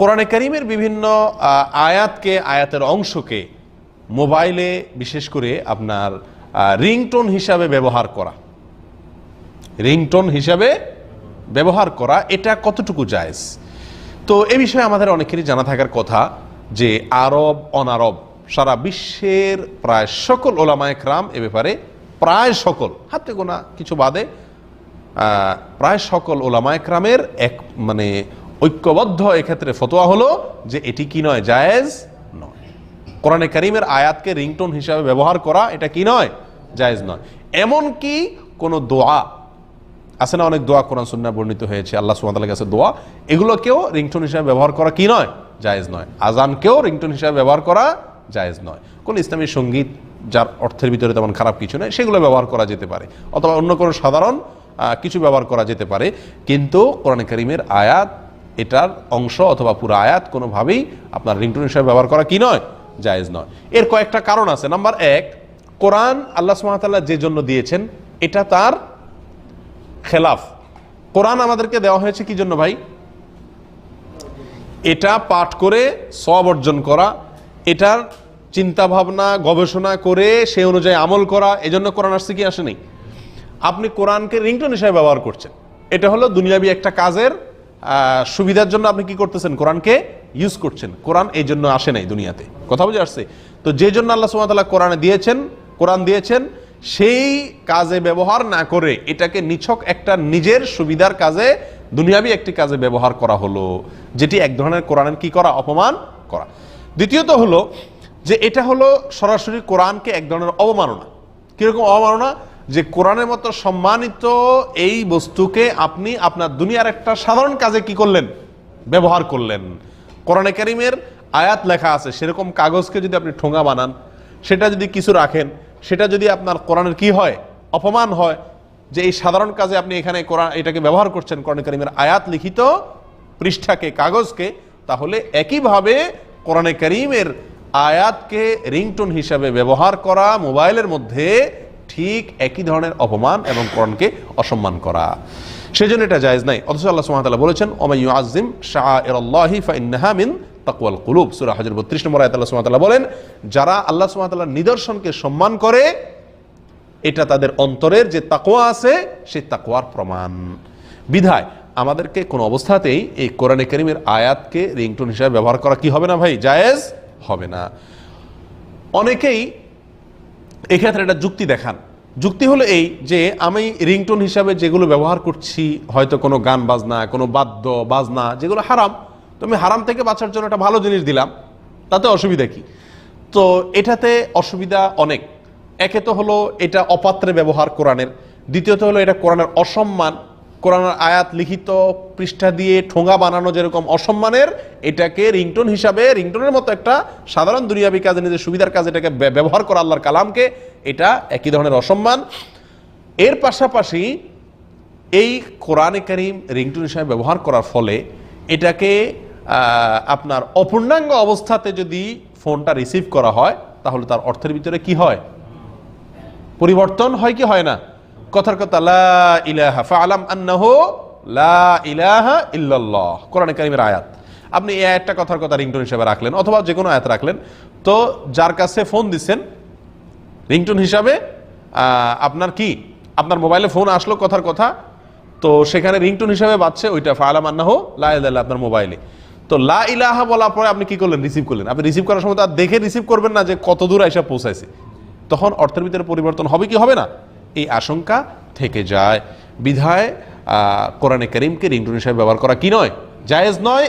কোরআনে করিমের বিভিন্ন আয়াতকে, আয়াতের অংশকে মোবাইলে বিশেষ করে আপনার রিংটোন হিসাবে ব্যবহার করা। রিংটোন হিসাবে ব্যবহার করা, এটা কতটুকু জায়েজ? তো এ বিষয়ে আমাদের অনেকেরই জানা থাকার কথা যে আরব, অনারব, সারা বিশ্বের প্রায় সকল ওলামায় ক্রাম এ ব্যাপারে প্রায় সকল, হাতে গোনা কিছু বাদে প্রায় সকল ওলামায় ক্রামের এক মানে ঐক্যবদ্ধ, এক্ষেত্রে ফতোয়া হলো যে এটি কি নয়, জায়েজ নয়। কোরআনে করিমের আয়াতকে রিংটোন হিসাবে ব্যবহার করা, এটা কি নয়, জায়েজ নয়। এমন কি কোনো দোয়া? আছে না অনেক দোয়া কোরআন সুন্নাহ বর্ণিত হয়েছে, আল্লাহ সুবহানাহু কাছে দোয়া। এগুলোকেও রিংটোন হিসাবে ব্যবহার করা কি নয়, জায়েজ নয়। আজানকেও রিংটোন হিসাবে ব্যবহার করা জায়েজ নয়। কোন ইসলামী সংগীত যার অর্থের ভিতরে তেমন খারাপ কিছু নেই, সেগুলো ব্যবহার করা যেতে পারে। অথবা অন্য কোনো সাধারণ কিছু ব্যবহার করা যেতে পারে। কিন্তু কোরআন করিমের আয়াত এটার অংশ অথবা পুরো আয়াত কোনোভাবেই আপনার রিংটোন হিসাবে ব্যবহার করা কি নয়? জায়েজ নয়। এর কয়েকটা কারণ আছে। নাম্বার এক, কোরআন আল্লাহ সুবহানাহু যে জন্য দিয়েছেন, এটা তার খেলাফ। কোরআন আমাদেরকে দেওয়া হয়েছে কি জন্য ভাই? এটা পাঠ করে সব অর্জন করা, এটার চিন্তা ভাবনা গবেষণা করে সে অনুযায়ী আমল করা, এজন্য কোরআন আসছে কি আসেনি? আপনি কোরআনকে রিংটোন হিসেবে ব্যবহার করছেন। এটা হলো দুনিয়াবি একটা কাজের সুবিধার জন্য আপনি কি করতেছেন? কোরআনকে ইউজ করছেন। কোরআন এই জন্য আসে নাই দুনিয়াতে। কথা বুঝে আসছে? তো যে জন্য আল্লাহ সুবহানাহু কোরআনে দিয়েছেন, কোরআন দিয়েছেন, সেই কাজে ব্যবহার না করে এটাকে নিছক একটা নিজের সুবিধার কাজে, দুনিয়াবি একটি কাজে ব্যবহার করা হলো, যেটি এক ধরনের কোরআনের কি করা? অপমান করা। দ্বিতীয়ত হলো যে এটা হলো সরাসরি কোরআনকে এক ধরনের অবমাননা। কীরকম অবমাননা? যে কোরআনের মতো সম্মানিত এই বস্তুকে আপনি আপনার দুনিয়ার একটা সাধারণ কাজে কি করলেন? ব্যবহার করলেন। কোরআনে কারিমের আয়াত লেখা আছে, সেরকম কাগজকে যদি আপনি ঠোঙা বানান, সেটা যদি কিছু রাখেন, সেটা যদি আপনার কোরআনের কি হয়? অপমান হয়, যে এই সাধারণ কাজে আপনি এখানে কোরআন, এটাকে ব্যবহার করছেন, কোরআন কারিমের আয়াত লিখিত পৃষ্ঠাকে, কাগজকে, তাহলে একইভাবে কোরআনে করিমের আয়াতকে রিংটোন হিসাবে ব্যবহার করা মোবাইলের মধ্যে ঠিক একই ধরনের অপমান এবং কোরআনকে অসম্মান করা। সেজন্য এটা জায়েজ নাই। অথচ আল্লাহ ওয়া বলেছেন ওমাই ইউআযযিম শাআইরাল্লাহি ফাইন্নাহা মিন তাকওয়াল কুলুব। সূরা হজর 32 নম্বর আয়াতে আল্লাহ ওয়া বলেন, যারা আল্লাহ ওয়া নিদর্শনকে সম্মান করে, এটা তাদের অন্তরের যে তাকোয়া আছে, সেই তাকোয়ার প্রমাণ। বিধায়, আমাদেরকে কোনো অবস্থাতেই এই কোরআনে করিমের আয়াতকে রিংটোন হিসাবে ব্যবহার করা কি হবে না ভাই? জায়েজ হবে না। অনেকেই এক্ষেত্রে একটা যুক্তি দেখান। যুক্তি হলো এই যে, আমি রিংটোন হিসাবে যেগুলো ব্যবহার করছি, হয়তো কোনো গান বাজনা, কোনো বাদ্য, বাজনা, যেগুলো হারাম, তো আমি হারাম থেকে বাঁচার জন্য একটা ভালো জিনিস দিলাম, তাতে অসুবিধা কি? তো এটাতে অসুবিধা অনেক। একে তো হলো এটা অপাত্রে ব্যবহার কোরআনের, দ্বিতীয়ত হলো এটা কোরআনের অসম্মান কোরআনের আয়াত লিখিত পৃষ্ঠা দিয়ে ঠোঙা বানানো যেরকম অসম্মানের, এটাকে রিংটোন হিসাবে, রিংটোনের মতো একটা সাধারণ দুনিয়াবি কাজে, নিজের সুবিধার কাজে এটাকে ব্যবহার করা আল্লাহর কালামকে, এটা একই ধরনের অসম্মান। এর পাশাপাশি এই কোরআনে করিম রিংটোন হিসাবে ব্যবহার করার ফলে এটাকে আপনার অপূর্ণাঙ্গ অবস্থাতে যদি ফোনটা রিসিভ করা হয়, তাহলে তার অর্থের ভিতরে কি হয়? পরিবর্তন হয় কি হয় না? কথার কথা, লা ইলাহা ফাআলাম আন্নাহু লা ইলাহা ইল্লাল্লাহ কোরআনে কারিমের আয়াত। আপনি এই একটা কথার কথা রিংটোন হিসাবে রাখলেন, অথবা যে কোনো আয়াত রাখলেন। তো যার কাছে ফোন দিচ্ছেন রিংটোন হিসাবে আপনার কি? আপনার মোবাইলে ফোন আসলো কথার কথা, তো সেখানে রিংটোন হিসাবে বাজছে ওইটা ফায়ালা মান্না হো লা ইলাহা আপনার মোবাইলে। তো লা ইলাহা বলার পরে আপনি কি করলেন? রিসিভ করলেন। আপনি রিসিভ করার সময় তার দেখে রিসিভ করবেন না যে কত দূর এসে পৌঁছাইছে। তখন অর্থের ভিতরে পরিবর্তন হবে কি হবে না? এই আশঙ্কা থেকে যায়। বিধায় কোরআনে করিমকে রিংটুন হিসাবে ব্যবহার করা কি নয়? জায়েজ নয়।